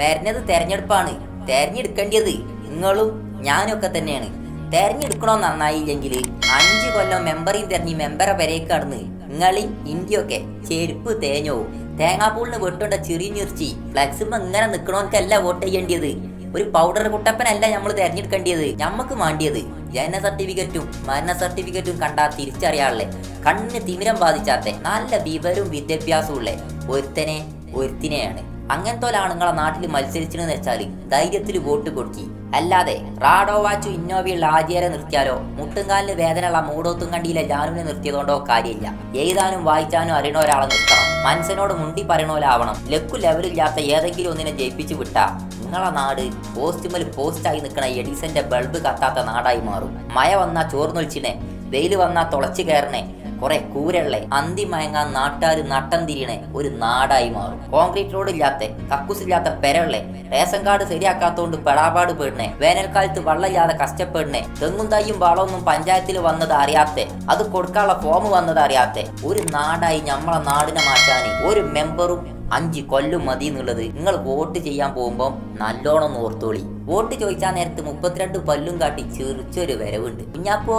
വരുന്നത് തെരഞ്ഞെടുപ്പാണ്. തെരഞ്ഞെടുക്കേണ്ടത് നിങ്ങളും ഞാനൊക്കെ തന്നെയാണ്. തെരഞ്ഞെടുക്കണോ നന്നായില്ലെങ്കിൽ അഞ്ചു കൊല്ലം മെമ്പറിയും തെരഞ്ഞ് മെമ്പറെ വരേക്ക് കടന്ന് നിങ്ങളി ഇന്ത്യയൊക്കെ ചെരുപ്പ് തേഞ്ഞോ? തേങ്ങാപ്പൂളിന് വെട്ടുണ്ട ചെറിയ ഞിർച്ചി ഫ്ലക്സുമ്പോ ഇങ്ങനെ നിക്കണോക്കല്ല വോട്ട് ചെയ്യേണ്ടത്. ഒരു പൗഡർ കുട്ടപ്പനല്ല നമ്മൾ തെരഞ്ഞെടുക്കേണ്ടത്. നമ്മക്ക് വേണ്ടിയത് ജനന സർട്ടിഫിക്കറ്റും മരണ സർട്ടിഫിക്കറ്റും കണ്ടാ തിരിച്ചറിയാളെ കണ്ണിന് തിമിരം ബാധിച്ചാത്തെ. നല്ല വിവരവും വിദ്യാഭ്യാസവും ഉള്ള ഒരുത്തനെ ഒരുത്തിനെയാണ്. അങ്ങനത്തെ ആണുങ്ങളെ നാട്ടിൽ മത്സരിച്ചെന്ന് വെച്ചാൽ ധൈര്യത്തിൽ വോട്ട് കൊടുക്കി. അല്ലാതെ റാഡോ വാച്ചു ഇന്നോവയുള്ള ആദ്യരെ നിർത്തിയാലോ മുട്ടുംകാലിന് വേദനയുള്ള മൂടോത്തും കണ്ടിയിലെ ജാനുവിനെ നിർത്തിയതുകൊണ്ടോ കാര്യമില്ല. എഴുതാനും വായിച്ചാനും അറിയണ ഒരാളെ നിർത്തണം. മനസ്സിനോട് മുണ്ടി പറയണോലാവണം. ലക്കു ലെവലില്ലാത്ത ഏതെങ്കിലും ഒന്നിനെ ജയിപ്പിച്ചു വിട്ടാ നിങ്ങളെ നാട് പോസ്റ്റുമൽ പോസ്റ്റായി നിൽക്കണ എഡിസന്റെ ബൾബ് കത്താത്ത നാടായി മാറും. മഴ വന്നാ ചോർന്നൊലിച്ചിനെ വെയിൽ വന്നാ തുളച്ചു കയറണേ. കുറെ കൂരള്ളെ അന്തിമയങ്ങാൻ നാട്ടാർ നട്ടം തിരിയണ ഒരു നാടായി മാറും. കോൺക്രീറ്റ് റോഡ് ഇല്ലാത്ത കക്കൂസില്ലാത്ത പെരള്ളെ റേഷൻ കാർഡ് ശരിയാക്കാത്തോണ്ട് പെടാപാട് പെടണേ വേനൽക്കാലത്ത് വെള്ളമില്ലാതെ കഷ്ടപ്പെടണേ തെങ്ങും തയ്യും വളമൊന്നും പഞ്ചായത്തിൽ വന്നത് അറിയാത്തെ അത് കൊടുക്കാനുള്ള ഫോം വന്നത് അറിയാത്തെ. ഒരു നാടായി നമ്മളെ നാടിനെ മാറ്റാൻ ഒരു മെമ്പറും അഞ്ച് കൊല്ലും മതി എന്നുള്ളത്. നിങ്ങൾ വോട്ട് ചെയ്യാൻ പോകുമ്പോൾ നല്ലോണം ഓർത്തോളി. വോട്ട് ചോദിച്ചാൽ നേരത്ത് മുപ്പത്തിരണ്ട് പല്ലും കാട്ടി ചെറിച്ചൊരു വരവുണ്ട്. കുഞ്ഞാപ്പോ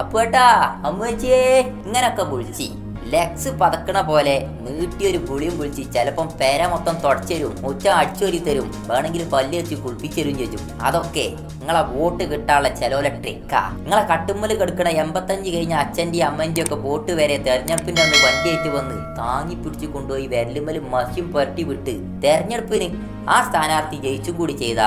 അപ്പേട്ടാ അമ്മച്ചേ ഇങ്ങനൊക്കെ വിളിച്ചി. ലെക്സ് പതക്കണ പോലെ നീട്ടിയൊരു പുളിയും വിളിച്ച് ചിലപ്പം പെര മൊത്തം തുടച്ചരും മുറ്റ അടിച്ചൊരി തരും വേണമെങ്കിൽ പല്ല് വെച്ച് കുളിപ്പിച്ചരും ചോദിച്ചു അതൊക്കെ നിങ്ങളെ വോട്ട് കിട്ടാനുള്ള ചെലോലെ ട്രിക്കാ നിങ്ങളെ കട്ടുമ്മൽ കിടക്കണ എൺപത്തഞ്ച് കഴിഞ്ഞ അച്ഛന്റെ അമ്മന്റെ ഒക്കെ വോട്ട് വരെ തെരഞ്ഞെടുപ്പിന്റെ അന്ന് വണ്ടിയായിട്ട് വന്ന് താങ്ങി പിടിച്ചു കൊണ്ടുപോയി വിരലുമ്മൽ മസിയും പുരട്ടി വിട്ട് തെരഞ്ഞെടുപ്പിന് ആ സ്ഥാനാർത്ഥി ജയിച്ചു കൂടി ചെയ്ത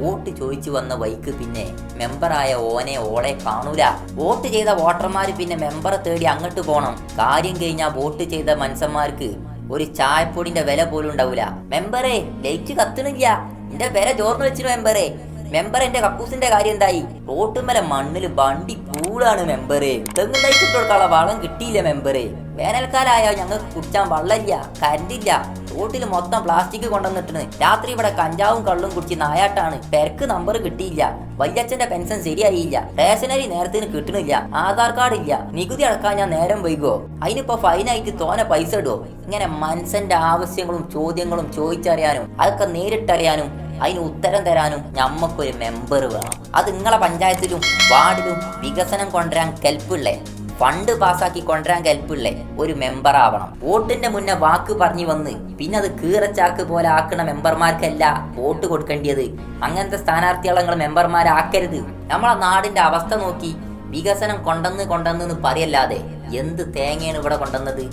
വോട്ട് ചോദിച്ചു വന്ന വൈക്ക് പിന്നെ മെമ്പറായ ഓനെ ഓളെ കാണൂല. വോട്ട് ചെയ്ത വോട്ടർമാർ പിന്നെ മെമ്പറെ തേടി അങ്ങോട്ട് പോണം. കാര്യം കഴിഞ്ഞാൽ വോട്ട് ചെയ്ത മനുഷ്യന്മാർക്ക് ഒരു ചായപ്പൊടിന്റെ വില പോലും ഉണ്ടാവൂല. മെമ്പറെ ലൈറ്റ് കത്തണില്ല. എന്റെ വില ചോർന്ന് വെച്ചിരുന്നു മെമ്പറെ? മെമ്പർ എന്റെ കക്കൂസിന്റെ കാര്യം എന്തായി? റോട്ടുമല മണ്ണിൽ വണ്ടി പൂളാണ് മെമ്പറെ തെങ്ങുണ്ടായിട്ടുള്ള വളം കിട്ടിയില്ല മെമ്പറെ വേനൽക്കാലായ ഞങ്ങൾക്ക് കുടിച്ചാൻ വള്ളമില്ല കരണ്ടില്ല. റോട്ടിൽ മൊത്തം പ്ലാസ്റ്റിക് കൊണ്ടുവന്നിട്ടു രാത്രി ഇവിടെ കഞ്ചാവും കള്ളും കുടിച്ച് നായാട്ടാണ്. പെരക്ക് നമ്പർ കിട്ടിയില്ല. വല്യച്ഛന്റെ പെൻഷൻ ശരിയായില്ല. റേഷനറി നേരത്തിന് കിട്ടണില്ല. ആധാർ കാർഡ് ഇല്ല. നികുതി അടക്കാൻ ഞാൻ നേരം വൈകോ? അതിനിപ്പോ ഫൈനായിട്ട് തോനെ പൈസ ഇടുവോ? ഇങ്ങനെ മനുഷ്യന്റെ ആവശ്യങ്ങളും ചോദ്യങ്ങളും ചോദിച്ചറിയാനും അതൊക്കെ നേരിട്ടറിയാനും അതിന് ഉത്തരം തരാനും ഞമ്മക്കൊരു മെമ്പർ വേണം. അത് നിങ്ങളെ പഞ്ചായത്തിലും വാർഡിലും വികസനം കൊണ്ടുവരാൻ കെൽപ്പുള്ളേ ഫണ്ട് പാസാക്കി കൊണ്ടുവരാൻ കെൽപ്പുള്ളേ ഒരു മെമ്പർ ആവണം. വോട്ടിന്റെ മുന്നേ വാക്ക് പറഞ്ഞു വന്ന് പിന്നെ അത് കീറച്ചാക്ക് പോലെ ആക്കണ മെമ്പർമാർക്കല്ല വോട്ട് കൊടുക്കേണ്ടത് അങ്ങനത്തെ സ്ഥാനാർത്ഥികളെ നിങ്ങൾ മെമ്പർമാരാക്കരുത് നമ്മളെ നാടിന്റെ അവസ്ഥ നോക്കി വികസനം കൊണ്ടെന്ന് കൊണ്ടെന്ന് പറയല്ലാതെ എന്ത് തേങ്ങയാണ് ഇവിടെ കൊണ്ടുവന്നത്?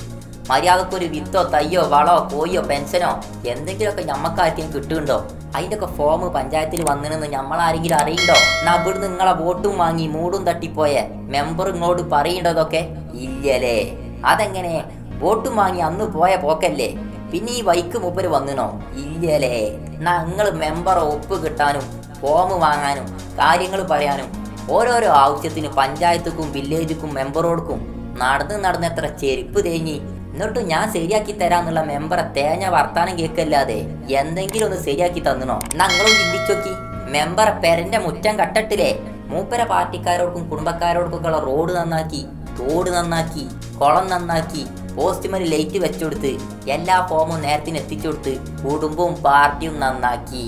മര്യാദക്കൊരു വിത്തോ തയ്യോ വളോ കോയോ പെൻഷനോ എന്തെങ്കിലുമൊക്കെ ഞമ്മക്കാർക്കും കിട്ടുന്നുണ്ടോ? അതിന്റെ ഒക്കെ ഫോം പഞ്ചായത്തിൽ വന്നിരുന്നു നമ്മൾ ആരെങ്കിലും അറിയണ്ടോ? എന്നാ അവിടെ നിങ്ങളെ വോട്ടും വാങ്ങി മൂടും തട്ടിപ്പോയ. മെമ്പർ ഇങ്ങോട്ട് പറയേണ്ടതൊക്കെ ഇല്ലല്ലേ. അതെങ്ങനെ? വോട്ടും വാങ്ങി അന്ന് പോയ പോക്കല്ലേ. പിന്നെ ഈ വൈക്ക് മൂപ്പര് വന്നിനോ? ഇല്ലല്ലേ. എന്നാ നിങ്ങൾ മെമ്പർ ഒപ്പ് കിട്ടാനും ഫോം വാങ്ങാനും കാര്യങ്ങൾ പറയാനും ഓരോരോ ആവശ്യത്തിന് പഞ്ചായത്തുക്കും വില്ലേജുക്കും മെമ്പറോടുക്കും നടന്ന് നടന്ന് എത്ര ചെരുപ്പ് തേഞ്ഞി എന്നിട്ടും ഞാൻ ശരിയാക്കി തരാന്നുള്ള മെമ്പറെ തേഞ്ഞ വർത്താനം കേൾക്കല്ലാതെ എന്തെങ്കിലും ഒന്ന് ശരിയാക്കി തന്നണോ? എന്നാ നിങ്ങളും ചിന്തിച്ചോക്കി. മെമ്പറെ പെരന്റെ മുറ്റം കട്ടട്ടില്ലേ? മൂപ്പര പാർട്ടിക്കാരോർക്കും ഉള്ള റോഡ് നന്നാക്കി തോട് നന്നാക്കി കുളം നന്നാക്കി പോസ്റ്റ്മന് ലൈറ്റ് വെച്ചുകൊടുത്ത് എല്ലാ ഫോമും നേരത്തിന് എത്തിച്ചു കൊടുത്ത് കുടുംബവും പാർട്ടിയും നന്നാക്കി.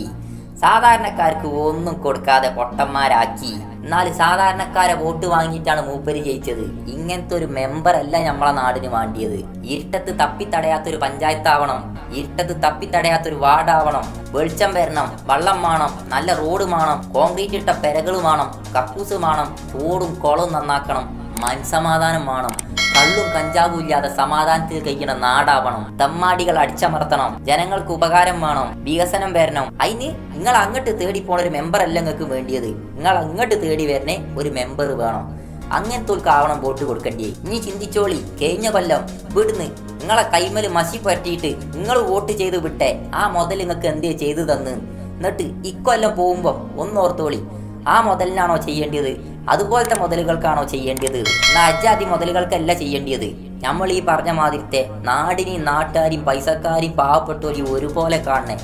സാധാരണക്കാർക്ക് ഒന്നും കൊടുക്കാതെ പൊട്ടന്മാരാക്കി. എന്നാൽ സാധാരണക്കാരെ വോട്ട് വാങ്ങിയിട്ടാണ് മൂപ്പര് ജയിച്ചത്. ഇങ്ങനത്തെ ഒരു മെമ്പർ അല്ല നമ്മളെ നാടിന് വേണ്ടിയത്. ഇരുട്ടത്ത് തപ്പിത്തടയാത്തൊരു പഞ്ചായത്താവണം ഇരുട്ടത്ത് തപ്പിത്തടയാത്തൊരു വാർഡാവണം വെളിച്ചം വരണം വള്ളം വേണം നല്ല റോഡ് വേണം കോൺക്രീറ്റ് ഇട്ട പെരകൾ വേണം കക്കൂസ് വേണം തോടും കുളവും നന്നാക്കണം മനസമാധാനം വേണം കള്ളും കഞ്ചാവും ഇല്ലാതെ സമാധാനത്തിൽ കഴിക്കണ നാടാവണം. തമ്മാടികൾ അടിച്ചമർത്തണം. ജനങ്ങൾക്ക് ഉപകാരം വേണം. വികസനം വരണം. അതിന് നിങ്ങൾ അങ്ങോട്ട് തേടി പോണ ഒരു മെമ്പർ അല്ല നിങ്ങൾക്ക് വേണ്ടിയത്. നിങ്ങൾ അങ്ങോട്ട് തേടി വരണേ ഒരു മെമ്പർ വേണം. അങ്ങനത്തെ ആവണം വോട്ട് കൊടുക്കണ്ടേ ഇനി ചിന്തിച്ചോളി. കഴിഞ്ഞ കൊല്ലം ഇവിടുന്ന് നിങ്ങളെ കൈമൽ മസി പറ്റിയിട്ട് നിങ്ങൾ വോട്ട് ചെയ്ത് വിട്ടെ. ആ മുതൽ നിങ്ങൾക്ക് എന്തേ ചെയ്തു തന്ന്? എന്നിട്ട് ഇക്കൊല്ലം പോകുമ്പോ ഒന്നോർത്തോളി. ആ മുതലിനാണോ ചെയ്യേണ്ടത്? അതുപോലത്തെ മുതലുകൾക്കാണോ ചെയ്യേണ്ടത്? എന്നാൽ അജാതി മുതലുകൾക്കല്ല ചെയ്യേണ്ടത്. നമ്മൾ ഈ പറഞ്ഞ മാതിരത്തെ നാടിനെയും നാട്ടുകാരെയും പൈസക്കാരെയും പാവപ്പെട്ടവരെയും ഒരുപോലെ കാണണേ.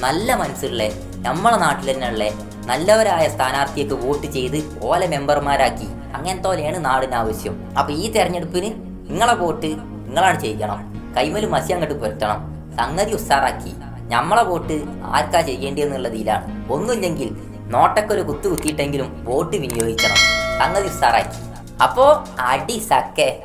നല്ല മനസ്സുള്ളേ നമ്മളെ നാട്ടിൽ തന്നെ ഉള്ളേ നല്ലവരായ സ്ഥാനാർത്ഥിയൊക്കെ വോട്ട് ചെയ്ത് ഓലെ മെമ്പർമാരാക്കി. അങ്ങനത്തെ പോലെയാണ് നാടിന് ആവശ്യം. അപ്പൊ ഈ തെരഞ്ഞെടുപ്പിന് നിങ്ങളെ വോട്ട് നിങ്ങളാണ് ചെയ്യണം. കൈമൽ മസി അങ്ങോട്ട് പുരട്ടണം. സംഗതി ഉസ്സാറാക്കി നമ്മളെ വോട്ട് ആർക്കാ ചെയ്യേണ്ടതെന്നുള്ളതിലാണ് ഒന്നുമില്ലെങ്കിൽ നോട്ടക്കൊരു കുത്തു കുത്തിയിട്ടെങ്കിലും വോട്ട് വിനിയോഗിക്കണം. സംഗതി സാറായി അപ്പോ അടി സക്കെ